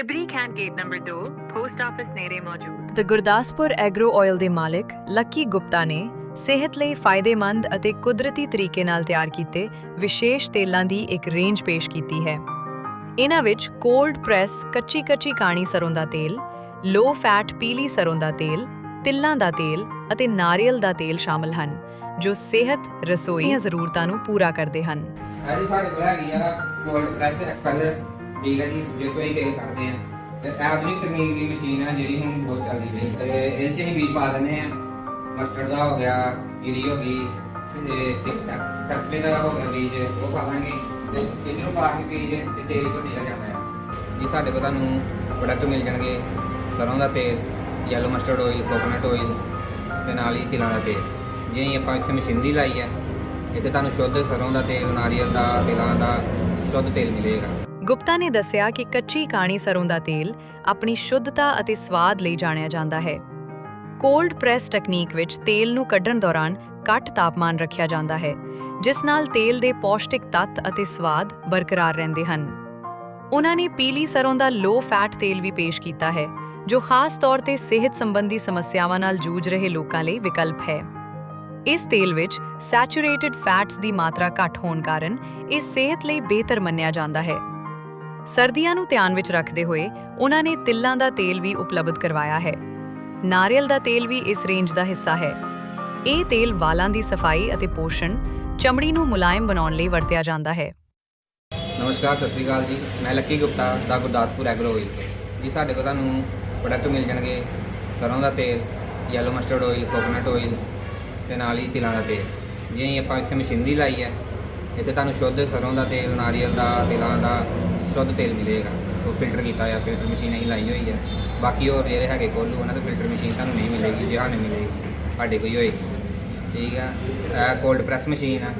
Tibri cantt gate number 2 post office ਨੇੜੇ ਮੌਜੂਦ ਤੇ ਗੁਰਦਾਸਪੁਰ ਐਗਰੋ ਆਇਲ ਦੇ ਮਾਲਕ ਲੱਕੀ ਗੁਪਤਾ ਨੇ ਸਿਹਤ ਲਈ ਫਾਇਦੇਮੰਦ ਅਤੇ ਕੁਦਰਤੀ ਤਰੀਕੇ ਨਾਲ ਤਿਆਰ ਕੀਤੇ ਵਿਸ਼ੇਸ਼ ਤੇਲਾਂ ਦੀ ਇੱਕ ਰੇਂਜ ਪੇਸ਼ ਕੀਤੀ ਹੈ। ਇਹਨਾਂ ਵਿੱਚ ਕੋਲਡ ਪ੍ਰੈਸ ਕੱਚੀ ਕੱਚੀ ਕਾਣੀ ਸਰੋਂ ਦਾ ਤੇਲ ਲੋ ਫੈਟ ਪੀਲੀ ਸਰੋਂ ਦਾ ਤੇਲ ਤਿੱਲਾਂ ਦਾ ਤੇਲ ਅਤੇ ਨਾਰੀਅਲ ਦਾ ਤੇਲ ਸ਼ਾਮਲ ਹਨ ਜੋ ਸਿਹਤ ਰਸੋਈ ਦੀਆਂ ਜ਼ਰੂਰਤਾਂ ਨੂੰ ਪੂਰਾ ਕਰਦੇ ਹਨ। ਸਾਡੇ ਕੋਲ ਹੈਗੀ ਆ ਕੋਲਡ ਪ੍ਰੈਸ ਐਕਸਪੈਲਰ ਠੀਕ ਹੈ ਜੀ, ਜੇ ਕੋਈ ਤੇਲ ਕੱਢਦੇ ਆ। ਤੇ ਇਹ ਆਧੁਨਿਕ ਤਕਨੀਕ ਦੀ ਮਸ਼ੀਨ ਹੈ ਜਿਹੜੀ ਹੁਣ ਬਹੁਤ ਚੱਲਦੀ ਪਈ। ਤੇ ਇਹ ਚ ਅਸੀਂ ਬੀਜ ਪਾ ਦਿੰਦੇ ਆ। ਮਸਟਰਡ ਦਾ ਹੋ ਗਿਆ ਜੀਰੀ ਹੋ ਗਈ ਸਟਿਕਸ ਦਾ ਹੋ ਗਿਆ ਬੀਜ, ਉਹ ਪਾ ਦਾਂਗੇ। ਤੇ ਇਹਨੂੰ ਪਾ ਕੇ ਬੀਜ ਤੇ ਤੇਲ ਤੋਂ ਨਿਕਲ ਜਾਂਦਾ ਹੈ ਇਹ ਸਾਡੇ ਕੋਲ ਤੁਹਾਨੂੰ ਪ੍ਰੋਡਕਟ ਮਿਲ ਜਾਣਗੇ। ਸਰੋਂ ਦਾ ਤੇਲ yellow mustard oil coconut oil ਤੇ ਨਾਲ ਹੀ ਤਿਲਾਂ ਦਾ ਤੇਲ। ਜੇ ਅਸੀਂ ਆਪਾਂ ਇੱਥੇ ਮਸ਼ੀਨਰੀ ਲਾਈ ਹੈ ਇੱਥੇ ਤੁਹਾਨੂੰ ਸ਼ੁੱਧ ਸਰੋਂ ਦਾ ਤੇਲ, ਨਾਰੀਅਲ ਦਾ, ਤਿਲਾਂ ਦਾ ਸ਼ੁੱਧ ਤੇਲ ਮਿਲੇਗਾ। ਗੁਪਤਾ ਨੇ ਦੱਸਿਆ ਕਿ ਕੱਚੀ ਕਾਣੀ ਸਰੋਂ ਦਾ ਤੇਲ ਆਪਣੀ ਸ਼ੁੱਧਤਾ ਅਤੇ ਸਵਾਦ ਲਈ ਜਾਣਿਆ ਜਾਂਦਾ ਹੈ। ਕੋਲਡ ਪ੍ਰੈਸ ਟੈਕਨੀਕ ਵਿੱਚ ਤੇਲ ਨੂੰ ਕੱਢਣ ਦੌਰਾਨ ਘੱਟ ਤਾਪਮਾਨ ਰੱਖਿਆ ਜਾਂਦਾ ਹੈ, ਜਿਸ ਨਾਲ ਤੇਲ ਦੇ ਪੌਸ਼ਟਿਕ ਤੱਤ ਅਤੇ ਸਵਾਦ ਬਰਕਰਾਰ ਰਹਿੰਦੇ ਹਨ। ਉਹਨਾਂ ਨੇ ਪੀਲੀ ਸਰੋਂ ਦਾ ਲੋ ਫੈਟ ਤੇਲ ਵੀ ਪੇਸ਼ ਕੀਤਾ ਹੈ, ਜੋ ਖਾਸ ਤੌਰ ਤੇ ਸਿਹਤ ਸੰਬੰਧੀ ਸਮੱਸਿਆਵਾਂ ਨਾਲ ਜੂਝ ਰਹੇ ਲੋਕਾਂ ਲਈ ਵਿਕਲਪ ਹੈ। ਇਸ ਤੇਲ ਵਿੱਚ ਸੈਚੂਰੇਟਿਡ ਫੈਟਸ ਦੀ ਮਾਤਰਾ ਘੱਟ ਹੋਣ ਕਾਰਨ ਇਹ ਸਿਹਤ ਲਈ ਬਿਹਤਰ ਮੰਨਿਆ ਜਾਂਦਾ ਹੈ। ਸਰਦੀਆਂ ਨੂੰ ਧਿਆਨ ਵਿੱਚ ਰੱਖਦੇ ਹੋਏ ਉਹਨਾਂ ਨੇ ਤਿਲਾਂ ਦਾ ਤੇਲ ਵੀ ਉਪਲਬਧ ਕਰਵਾਇਆ ਹੈ। ਨਾਰੀਅਲ ਦਾ ਤੇਲ ਵੀ ਇਸ ਰੇਂਜ ਦਾ ਹਿੱਸਾ ਹੈ। ਇਹ ਤੇਲ ਵਾਲਾਂ ਦੀ ਸਫ਼ਾਈ ਅਤੇ ਪੋਸ਼ਣ, ਚਮੜੀ ਨੂੰ ਮੁਲਾਇਮ ਬਣਾਉਣ ਲਈ ਵਰਤਿਆ ਜਾਂਦਾ ਹੈ। ਨਮਸਕਾਰ, ਸਤਿ ਸ਼੍ਰੀ ਅਕਾਲ ਜੀ। ਮੈਂ ਲੱਕੀ ਗੁਪਤਾ ਦਾ ਗੁਰਦਾਸਪੁਰ ਐਗਰੋ ਆਇਲ ਜੀ, ਸਾਡੇ ਕੋਲ ਤੁਹਾਨੂੰ ਪ੍ਰੋਡਕਟ ਮਿਲ ਜਾਣਗੇ। ਸਰੋਂ ਦਾ ਤੇਲ yellow mustard oil coconut oil ਤੇ ਨਾਲ ਹੀ ਤਿਲਾਂ ਦਾ ਤੇਲ। ਜਿਵੇਂ ਆਪਾਂ ਇੱਥੇ ਮਸ਼ੀਨਰੀ ਲਾਈ ਹੈ। ਇੱਥੇ ਤੁਹਾਨੂੰ ਸ਼ੁੱਧ ਸਰੋਂ ਦਾ ਤੇਲ, ਨਾਰੀਅਲ ਦਾ, ਤਿਲਾਂ ਦਾ ਸ਼ੁੱਧ ਤੇਲ ਮਿਲੇਗਾ। ਉਹ ਫਿਲਟਰ ਕੀਤਾ ਹੋਇਆ ਫਿਲਟਰ ਮਸ਼ੀਨ ਅਸੀਂ ਲਾਈ ਹੋਈ ਹੈ ਬਾਕੀ ਹੋਰ ਜਿਹੜੇ ਹੈਗੇ ਕੋਲੂ, ਉਹਨਾਂ ਤੋਂ ਫਿਲਟਰ ਮਸ਼ੀਨ ਤੁਹਾਨੂੰ ਨਹੀਂ ਮਿਲੇਗੀ, ਜੇ ਸਾਨੂੰ ਮਿਲੇਗੀ, ਸਾਡੇ ਕੋਈ ਹੋਏਗੀ। ਠੀਕ ਆ? ਇਹ ਕੋਲਡ ਪ੍ਰੈਸ ਮਸ਼ੀਨ ਆ।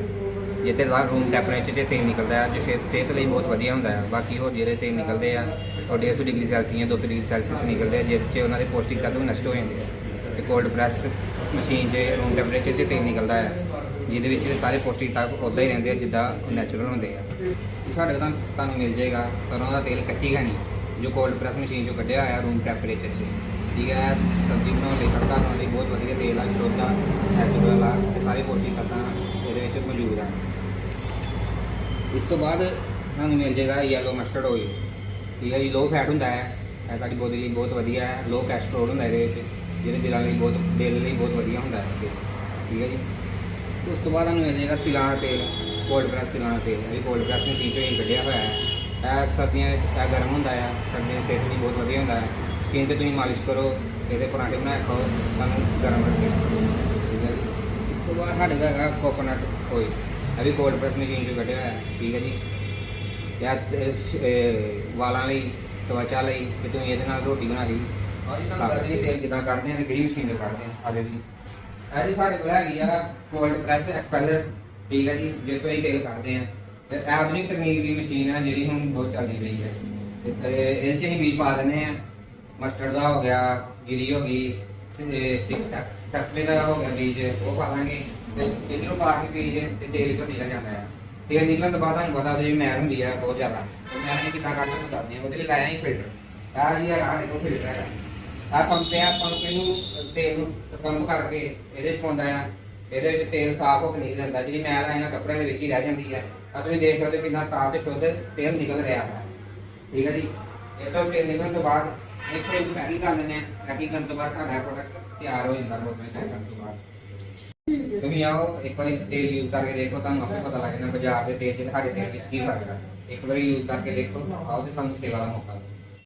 ਜਿੱਥੇ ਦਾ ਰੂਮ ਟੈਂਪਰੇਚਰ 'ਚ ਤੇਲ ਨਿਕਲਦਾ ਹੈ, ਜੋ ਸਿਹਤ ਸਿਹਤ ਲਈ ਬਹੁਤ ਵਧੀਆ ਹੁੰਦਾ ਹੈ। ਬਾਕੀ ਹੋਰ ਜਿਹੜੇ ਤੇਲ ਨਿਕਲਦੇ ਆ, ਉਹ 150 ਡਿਗਰੀ ਸੈਲਸੀਅਸ ਜਾਂ 200 ਡਿਗਰੀ ਸੈਲਸੀਅਸ ਨਿਕਲਦੇ ਆ ਜਿਸ 'ਚ ਉਹਨਾਂ ਦੇ ਪੌਸ਼ਟਿਕ ਤੱਤ ਵੀ ਨਸ਼ਟ ਹੋ ਜਾਂਦੇ ਆ। ਤੇ ਕੋਲਡ ਪ੍ਰੈਸ ਮਸ਼ੀਨ 'ਚ ਰੂਮ ਟੈਂਪਰੇਚਰ 'ਚ ਤੇਲ ਨਿਕਲਦਾ ਹੈ। ਜਿਹਦੇ ਵਿੱਚ ਸਾਰੇ ਪੌਸ਼ਟਿਕ ਤੱਤ ਉਦਾਂ ਹੀ ਰਹਿੰਦੇ ਆ, ਜਿੱਦਾਂ ਨੈਚੁਰਲ ਹੁੰਦੇ ਆ। ਸਾਡੇ ਕੋਲ ਤੁਹਾਨੂੰ- ਤੁਹਾਨੂੰ ਮਿਲ ਜਾਏਗਾ, ਸਰੋਂ ਦਾ ਤੇਲ ਕੱਚੀ ਘਣੀ ਜੋ ਕੋਲਡ ਪ੍ਰੈਸ ਮਸ਼ੀਨ 'ਚੋਂ ਕੱਢਿਆ ਹੋਇਆ ਰੂਮ ਟੈਂਪਰੇਚਰ 'ਚ। ਠੀਕ ਹੈ, ਸਬਜ਼ੀ ਬਣਾਉਣ ਲਈ, ਤੜਕਾ ਬਣਾਉਣ ਲਈ ਬਹੁਤ ਵਧੀਆ ਤੇਲ ਆ, ਸ਼ੁੱਧ ਆ ਨੈਚੁਰਲ ਆ, ਤੇ ਸਾਰੇ ਪੌਸ਼ਟਿਕ ਤੱਤਾਂ ਇਹਦੇ ਵਿੱਚ ਮੌਜੂਦ ਆ। ਇਸ ਤੋਂ ਬਾਅਦ ਤੁਹਾਨੂੰ ਮਿਲ ਜਾਏਗਾ ਯੈਲੋ ਮਸਟਰਡ ਆਇਲ ਠੀਕ ਹੈ ਜੀ ਲੋ ਫੈਟ ਹੁੰਦਾ ਹੈ, ਇਹ ਤੁਹਾਡੀ ਬੋਡੀ ਲਈ ਬਹੁਤ ਵਧੀਆ ਹੈ ਲੋ ਕੈਸਟਰੋਲ ਹੁੰਦਾ ਇਹਦੇ ਵਿੱਚ, ਜਿਹਦੇ ਦਿਲਾਂ ਲਈ ਬਹੁਤ, ਦਿਲ ਲਈ ਬਹੁਤ ਵਧੀਆ ਹੁੰਦਾ ਹੈ। ਇਹ ਠੀਕ ਹੈ ਜੀ। ਉਸ ਤੋਂ ਬਾਅਦ ਤੁਹਾਨੂੰ ਮਿਲ ਜਾਏਗਾ ਤਿਲਾਂ ਦਾ ਤੇਲ ਕੋਲਡ ਪ੍ਰੈਸ ਤਿਲਾਂ ਦਾ ਤੇਲ। ਇਹ ਕੋਲਡ ਪ੍ਰੈਸ ਮਸ਼ੀਨ ਚੋਂ ਹੀ ਕੱਢਿਆ ਹੋਇਆ ਹੈ। ਇਹ ਸਰਦੀਆਂ ਵਿੱਚ ਇਹ ਗਰਮ ਹੁੰਦਾ ਹੈ ਸਰਦੀਆਂ ਦੀ ਸਿਹਤ ਲਈ ਬਹੁਤ ਵਧੀਆ ਹੁੰਦਾ ਹੈ। ਸਕਿਨ ਤੇ ਤੁਸੀਂ ਮਾਲਿਸ਼ ਕਰੋ ਇਹਦੇ ਪਰਾਂਠੇ ਬਣਾ ਕੇ ਖਾਓ ਤੁਹਾਨੂੰ ਗਰਮ ਰੱਖੇ। ਠੀਕ ਹੈ ਜੀ। ਇਸ ਤੋਂ ਬਾਅਦ ਸਾਡੇ ਕੋਲ ਹੈਗਾ ਕੋਕੋਨਟ ਆਇਲ ਇਹ ਵੀ ਕੋਲਡ ਪ੍ਰੈਸ ਮਸ਼ੀਨ ਚੋਂ ਕੱਢਿਆ ਹੋਇਆ ਠੀਕ ਹੈ ਜੀ। ਜਾਂ ਵਾਲਾਂ ਲਈ ਤਵਚਾ ਲਈ ਤੇ ਤੁਸੀਂ ਇਹਦੇ ਨਾਲ ਰੋਟੀ ਬਣਾ ਕੇ ਵੀ ਖਾ ਸਕਦੇ ਤੇਲ ਜਿੱਦਾਂ ਕੱਢਦੇ ਆ ਤੇ ਗਰੀ ਮਸ਼ੀਨ ਤੋਂ ਕੱਢਦੇ ਆ? ਆਦੇ ਜੀ। ਇਹ ਜੀ ਸਾਡੇ ਕੋਲ ਹੈਗੀ ਆ ਕੋਲਡ ਪ੍ਰੈਸ ਐਕਸਪੈਲਰ ਠੀਕ ਹੈ ਜੀ, ਜੇ ਕੋਈ ਤੇਲ ਕੱਢਦੇ ਆ। ਤੇ ਇਹ ਆਧੁਨਿਕ ਤਕਨੀਕ ਦੀ ਮਸ਼ੀਨ ਹੈ ਜਿਹੜੀ ਹੁਣ ਬਹੁਤ ਚੱਲਦੀ ਪਈ ਹੈ ਤੇ ਇਹ ਚ ਅਸੀਂ ਬੀਜ ਪਾ ਦਿੰਦੇ ਆ। ਮਸਟਰਡ ਦਾ ਹੋ ਗਿਆ, ਗਿਰੀ ਹੋ ਗਈ ਸਟਿਕ ਦਾ ਹੋ ਗਿਆ ਬੀਜ, ਉਹ ਪਾ ਦਾਂਗੇ। ਤੇ ਇਹਨੂੰ ਪਾ ਕੇ ਬੀਜ ਤੇ ਤੇਲ ਤੋਂ ਨਿਕਲ ਜਾਂਦਾ ਹੈ ਤੇਲ ਨਿਕਲਣ ਤੋਂ ਬਾਅਦ ਤੁਹਾਨੂੰ ਪਤਾ ਉਹਦੀ ਮੈਲ ਹੁੰਦੀ ਹੈ ਬਹੁਤ ਜ਼ਿਆਦਾ। ਮੈਂ ਨਹੀਂ ਕਿੱਦਾਂ ਕੱਢ ਕੇ ਦੱਸਦੇ ਆ, ਉਹਦੇ ਲਈ ਲਾਇਆ ਹੀ ਫਿਲਟਰ ਆ ਜੀ ਆ ਦੇਖੋ ਫਿਲਟਰ ਹੈ ਆ ਪੰਪ ਆ ਪੰਪ ਇਹਨੂੰ ਤੇਲ ਨੂੰ ਪੰਪ ਕਰਕੇ ਇਹਦੇ ਚ ਪਾਉਂਦਾ ਆ। ਇਹਦੇ ਵਿੱਚ ਤੇਲ ਸਾਫ਼ ਹੋ ਕੇ ਨਿਕਲ ਜਾਂਦਾ, ਜਿਹੜੀ ਮੈਲ ਆ, ਇਹਨਾਂ ਕੱਪੜਿਆਂ ਦੇ ਵਿੱਚ ਹੀ ਰਹਿ ਜਾਂਦੀ ਹੈ ਆ ਤੁਸੀਂ ਦੇਖ ਸਕਦੇ ਕਿੰਨਾ ਸਾਫ਼ ਤੇ ਸ਼ੁੱਧ ਤੇਲ ਨਿਕਲ ਰਿਹਾ ਹੈ ਠੀਕ ਹੈ ਜੀ? ਇਹ ਤੋਂ ਤੇਲ ਨਿਕਲਣ ਤੋਂ ਬਾਅਦ ਇੱਥੇ ਇੱਕ ਪੈਕਿੰਗ ਕਰ ਲੈਂਦੇ ਆ। ਪੈਕਿੰਗ ਕਰਨ ਤੋਂ ਬਾਅਦ ਸਾਡਾ ਪ੍ਰੋਡਕਟ ਤਿਆਰ ਹੋ ਜਾਂਦਾ ਬੋਤਲ ਵਿੱਚ ਕਰਨ ਤੋਂ ਬਾਅਦ। ਤੁਸੀਂ ਆਓ, ਇੱਕ ਵਾਰੀ ਤੇਲ ਯੂਜ਼ ਕਰਕੇ ਦੇਖੋ, ਤੁਹਾਨੂੰ ਆਪੇ ਪਤਾ ਲੱਗ ਜਾਣਾ ਬਾਜ਼ਾਰ ਦੇ ਤੇਲ 'ਚ ਤੇ ਸਾਡੇ ਤੇਲ ਵਿੱਚ ਕੀ ਫ਼ਰਕ ਹੈ ਇੱਕ ਵਾਰੀ ਯੂਜ਼ ਕਰਕੇ ਦੇਖੋ, ਆਓ ਤੇ ਸਾਨੂੰ ਸੇਵਾ ਦਾ ਮੌਕਾ ਦਿਓ।